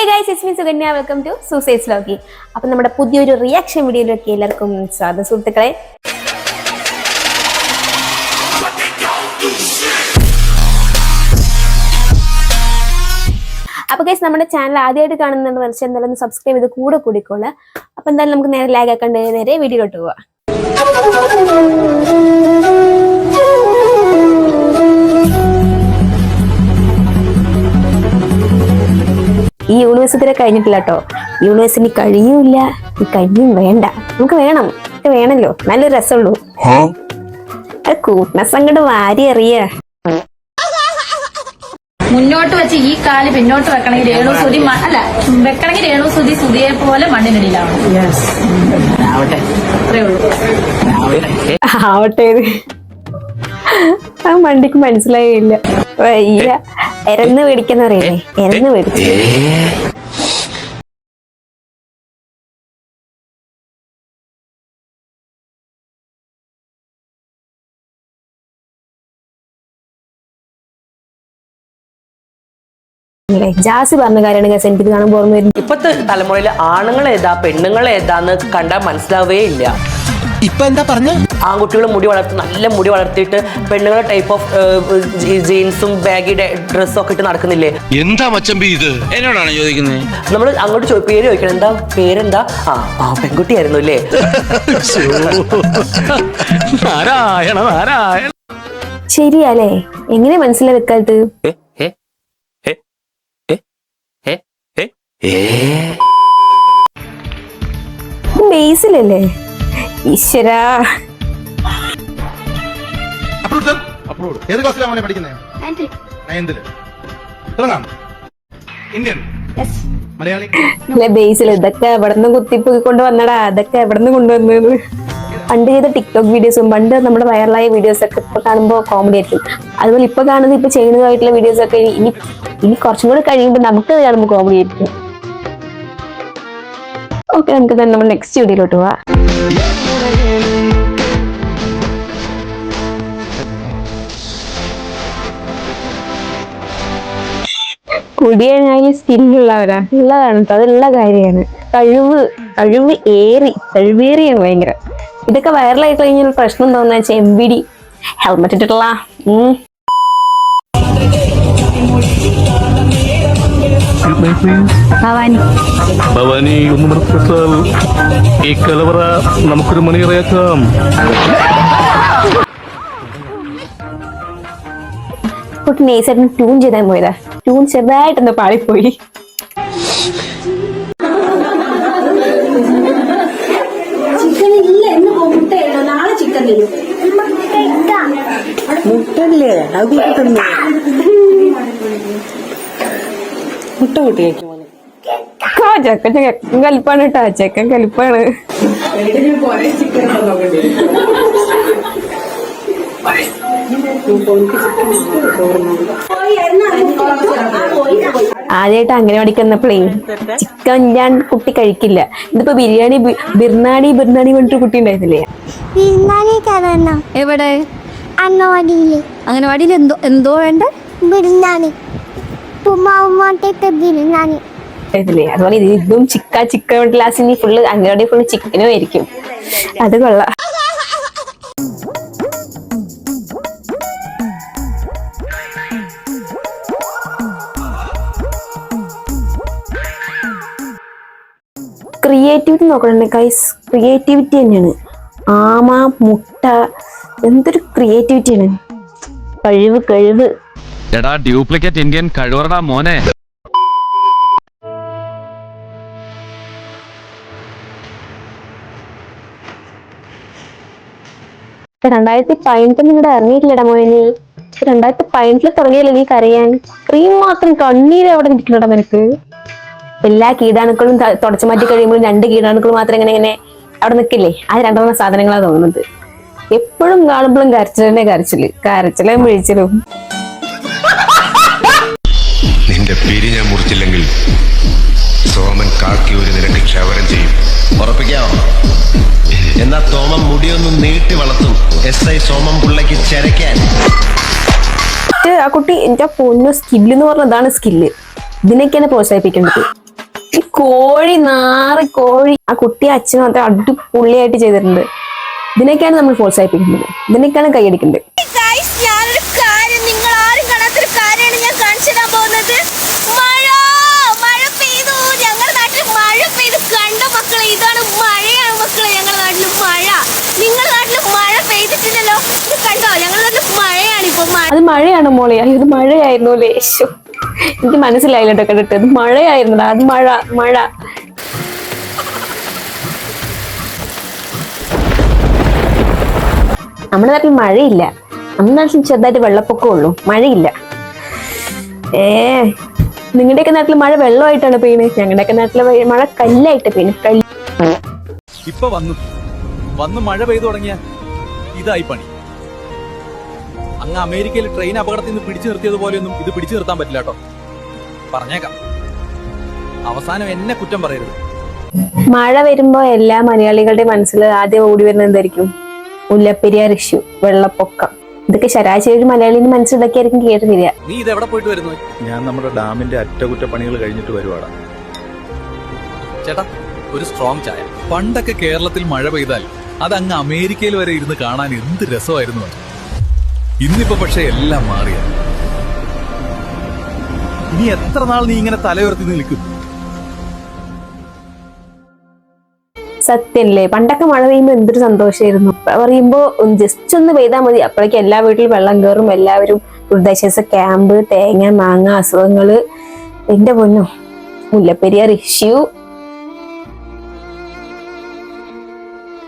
Hey guys it's me Sukanya welcome to സൂസൈഡ്സ് ലോഗി അപ്പം നമ്മുടെ പുതിയൊരു റിയാക്ഷൻ വീഡിയോയിലേക്ക് എല്ലാവർക്കും സ്വാഗതം സുഹൃത്തുക്കളെ. അപ്പോൾ ഗൈസ് നമ്മുടെ ചാനൽ ആദ്യമായിട്ട് കാണുന്നുണ്ട് മനസ്സിൽ എന്തായാലും സബ്സ്ക്രൈബ് ചെയ്ത് കൂടെ കൂടിക്കോൾ. അപ്പം എന്തായാലും നമുക്ക് നേരെ ലാഗ് ആക്കേണ്ട നേരെ വീഡിയോയിലോട്ട് പോവാം. ഈ യൂണിവേഴ്സിറ്റി കഴിഞ്ഞിട്ടില്ല കേട്ടോ യൂണിവേഴ്സിറ്റി കഴിയൂല ഈ കഴിയും വേണ്ട. നമുക്ക് വേണം. ഇത് വേണല്ലോ. നല്ലൊരു രസമുള്ളൂ. അത് അങ്ങോട്ട് വാരി അറിയ മുന്നോട്ട് വെച്ച് ഈ കാൽ പിന്നോട്ട് വെക്കണമെങ്കിൽ രേണു സുതി അല്ല വെക്കണമെങ്കിൽ രേണു സുതി സുതിയെ പോലെ മണ്ണിനടിയിലാവണം. അത്രേ ഉള്ളൂ. ആവട്ടെ. അത് ആ വണ്ടിക്ക് മനസ്സിലായില്ല. വയ്യ. എരന്ന് മേടിക്കുന്ന അറിയില്ലേ എരന്ന് മേടിച്ചു. ജാസി പറഞ്ഞ കാര്യമാണ് ഗസ് എനിക്കിത് കാണുമ്പോൾ ഓർമ്മ വരുന്നത് ഇപ്പത്തെ തലമുറയിൽ ആണുങ്ങൾ ഏതാ പെണ്ണുങ്ങൾ ഏതാന്ന് കണ്ടാൽ മനസ്സിലാവേ ഇല്ല. ഇപ്പൊ എന്താ പറഞ്ഞ? ആൺകുട്ടികൾ മുടി വളർത്തി നല്ല മുടി വളർത്തിയിട്ട് പെണ്ണുങ്ങളെ ടൈപ്പ് ഓഫ് ജീൻസും ബാഗി ഡ്രസ്സും ഒക്കെ ഇട്ട് നടക്കുന്നില്ലേ? എന്താ മച്ചമ്പി ഇത്? എന്നോടാണ് ചോദിക്കുന്നത് നമ്മൾ അങ്ങോട്ട് ചോ- പേര് ചോദിക്കണം. എന്താ? പേരെന്താ? ആ ആ പെൺകുട്ടിയായിരുന്നു അല്ലേ? നാരായണ നാരായണ. ശരിയല്ലേ എങ്ങനെ ഏ. ബേസിലല്ലേ? ഈശ്വരാ. ഏത് ക്ലാസ്സിലാണ് മോനെ പഠിക്കുന്നത്? നയൻത്തിൽ തുടങ്ങാം. ഇന്ത്യൻ മലയാളി. അല്ലെ ബേസിൽ ഇതൊക്കെ എവിടുന്ന് കുത്തിപ്പൊക്കി കൊണ്ട് വന്നടാ? അതൊക്കെ എവിടുന്ന് കൊണ്ടുവന്നത്? പണ്ട് ചെയ്ത ടിക്ടോക്ക് വീഡിയോസും പണ്ട് നമ്മുടെ വൈറലായ വീഡിയോസ് ഒക്കെ ഇപ്പൊ കാണുമ്പോൾ കോമഡി ആയിരിക്കും. അതുപോലെ ഇപ്പൊ കാണുന്നത് ഇപ്പൊ ചെയ്യുന്നതായിട്ടുള്ള വീഡിയോസ് ഒക്കെ ഇനി ഇനി കുറച്ചും കൂടി കഴിയുമ്പോൾ നമുക്ക് കാണുമ്പോൾ കോമഡി ആയിരിക്കും. ഓക്കെ നമുക്ക് തന്നെ നമ്മൾ നെക്സ്റ്റ് വീഡിയോയിലോട്ട് പോവാം. കുടിയനായി സ്കില്ലുള്ളവരാ ഉള്ളതാണ് കേട്ടോ അതുള്ള കാര്യമാണ്. കഴിവ് കഴിവ് ഏറി കഴിവേറിയാണ് ഭയങ്കര. ഇതൊക്കെ വൈറലായി കഴിഞ്ഞാൽ പ്രശ്നം എന്താണെന്ന് വെച്ചാൽ എം ബി ഡി ഹെൽമെറ്റ് ഇട്ടിട്ടുള്ള. ഭവാനി. ഒന്ന് നിർത്തിച്ചാൽ ഈ കലവറ നമുക്കൊരു മണിയറയാക്കാം. കുട്ടി നേസായിട്ട് ട്യൂൺ ചെയ്താൽ പോയതാ. ട്യൂൺ ചെറുതായിട്ടൊന്ന് പാളിപ്പോയി. ആ, ചെക്കൻ ചെക്കൻ കലിപ്പാണ് കേട്ടോ ചെക്കൻ കലിപ്പാണ്. ആദ്യമായിട്ട് അങ്ങനെ പഠിക്കുന്നപ്പോഴേ ചിക്കൻ ഞാൻ കുട്ടി കഴിക്കില്ല. ഇതിപ്പോ ബിരിയാണി ബിർനാണി ബിർനാണി പറഞ്ഞിട്ട് കുട്ടി ഉണ്ടായിരുന്നില്ലേ? എവിടെ? അംഗനവാടിയിൽ എന്തോ എന്തോ വേണ്ട? ഉണ്ടായിരുന്നില്ലേ? അതുപോലെ ഇത് ഇതും ചിക്ക ചിക്കൻ ഗ്ലാസ് ഇനി ഫുള്ള് അങ്ങനെ ഫുള്ള് ചിക്കനും ആയിരിക്കും. അത് കൊള്ളാം. നോക്കണേ ഗൈസ് ക്രിയേറ്റിവിറ്റി തന്നെയാണ്. ആമ മുട്ട എന്തൊരു ക്രിയേറ്റിവിറ്റിയാണ് കഴിവ് കഴിവ്. എടാ ഡ്യൂപ്ലിക്കേറ്റ് ഇന്ത്യൻ കഴിവറടാ മോനെ. രണ്ടായിരത്തി പതിനെട്ട് നിങ്ങളുടെ ഇറങ്ങിയിട്ടില്ലടാ മോനെ രണ്ടായിരത്തി പതിനെട്ടിൽ തുടങ്ങിയല്ലേ നീ കരയാൻ? ക്രീം മാത്രം കണ്ണീര് അവിടെ നിൽക്കണടാ നിനക്ക്. എല്ലാ കീടാണുക്കളും തുടച്ചു മാറ്റി കഴിയുമ്പോഴും രണ്ട് കീടാണുക്കൾ മാത്രം ഇങ്ങനെ ഇങ്ങനെ അവിടെ നിൽക്കില്ലേ? ആ രണ്ടെണ്ണം സാധനങ്ങളാണ് തോന്നുന്നത്. എപ്പോഴും കാണുമ്പോഴും കരച്ചിലെ കരച്ചിൽ. കരച്ചിലും വിഴിച്ചിലും. നിന്റെ പേര് ഞാൻ മുറിച്ചില്ലെങ്കിൽ സോമൻ കാക്കി ഒരു നിനക്ക് ക്ഷവരം ചെയ്യും. ഉറപ്പിക്കാമോ എന്നാ തോമം മുടിയൊന്നും നീട്ടി വളർത്തും. എസ് ഐ സോമം പിള്ളയ്ക്ക് ചെരക്കാൻ ആ കുട്ടി എന്റെ പൊന്നു സ്കില്ല് എന്ന് പറഞ്ഞതാണ് സ്കില്ല്. ഇതിനൊക്കെയാണ് പ്രോത്സാഹിപ്പിക്കേണ്ടത്. കോഴി നാറി കോഴി ആ കുട്ടി അച്ഛനും അത്ര അടിപൊളിയായിട്ട് ചെയ്തിട്ടുണ്ട്. ഇതിനൊക്കെയാണ് നമ്മൾ പ്രോത്സാഹിപ്പിക്കുന്നത്. ഇതിനൊക്കെയാണ് കൈയടിക്കുന്നത് ഞാനൊരു കാര്യം നിങ്ങൾ ആരും കാണാത്തൊരു കാര്യമാണ് ഞാൻ പോകുന്നത്. മഴ മഴ പെയ്തു. ഞങ്ങളുടെ നാട്ടിൽ മഴ പെയ്തു. കണ്ട മക്കളെ ഇതാണ് മഴയാണ് മക്കളെ ഞങ്ങളുടെ നാട്ടിൽ മഴ. നിങ്ങളുടെ നാട്ടിൽ മഴ പെയ്തിട്ടില്ലല്ലോ? ഇത് കണ്ടോ? ഞങ്ങളുടെ നാട്ടിൽ മഴയാണ് ഇപ്പൊ അത് മഴയാണ് മോളെ. അയ്യോ, ഇത് മഴയായിരുന്നു ലേശം എനിക്ക് മനസ്സിലായില്ല കേട്ടോ കണ്ടിട്ട്. ഇത് മഴയായിരുന്നു അത് മഴ മഴ. നമ്മുടെ നാട്ടിൽ മഴയില്ല. നമ്മുടെ നാട്ടിൽ ചെറുതായിട്ട് വെള്ളപ്പൊക്കമുള്ളൂ മഴയില്ല. ഏ നിങ്ങളുടെയൊക്കെ നാട്ടിൽ മഴ വെള്ളമായിട്ടാണ് പെയ്യുന്നത് ഞങ്ങളുടെയൊക്കെ നാട്ടിലെ മഴ കല്ലായിട്ട് പെയ്യുന്നത് കല്ല് ഇപ്പൊ വന്നു. വന്ന് മഴ പെയ്തു തുടങ്ങിയ ഇതായി പണി. അങ്ങ് അമേരിക്കയിൽ ട്രെയിൻ അപകടത്തിൽ നിന്ന് പിടിച്ചു നിർത്തിയതുപോലെയൊന്നും ഇത് പിടിച്ചു നിർത്താൻ പറ്റില്ല കേട്ടോ. പറഞ്ഞേക്കാം. അവസാനം എന്നെ കുറ്റം പറയരുത്. മഴ വരുമ്പോ എല്ലാ മലയാളികളുടെ മനസ്സിൽ ആദ്യം ഓടി വരുന്നത് എന്തായിരിക്കും? മുല്ലപ്പെരിയാർ ഇഷ്യൂ വെള്ളപ്പൊക്കം. ഇതൊക്കെ ശരാശരി ഒരു മലയാളിന്റെ ആയിരിക്കും കേട്ട് നീ ഇത് എവിടെ പോയിട്ട് വരുന്നു? ഞാൻ നമ്മുടെ ഡാമിന്റെ അറ്റകുറ്റപ്പണികൾ കഴിഞ്ഞിട്ട് വരുവാടാ. ചേട്ടാ ഒരു സ്ട്രോങ് ചായ. പണ്ടൊക്കെ കേരളത്തിൽ മഴ പെയ്താൽ അത് അങ്ങ് അമേരിക്കയിൽ വരെ ഇരുന്ന് കാണാൻ എന്ത് രസമായിരുന്നു ഇന്നിപ്പോ പക്ഷെ എല്ലാം മാറിയ. ഇനി എത്ര നാൾ നീ ഇങ്ങനെ തലയുയർത്തി നിൽക്കും? സത്യല്ലേ പണ്ടൊക്കെ മഴ പെയ്യുമ്പോൾ എന്തൊരു സന്തോഷമായിരുന്നു പറയുമ്പോ ജസ്റ്റ് ഒന്ന് പെയ്താൽ മതി. അപ്പോഴേക്കും എല്ലാ വീട്ടിലും വെള്ളം കയറും എല്ലാവരും ദുരിതാശ്വാസ ക്യാമ്പ് തേങ്ങ മാങ്ങ അസുഖങ്ങൾ. എന്റെ പൊന്നോ മുല്ലപ്പെരിയാർ ഇഷ്യൂ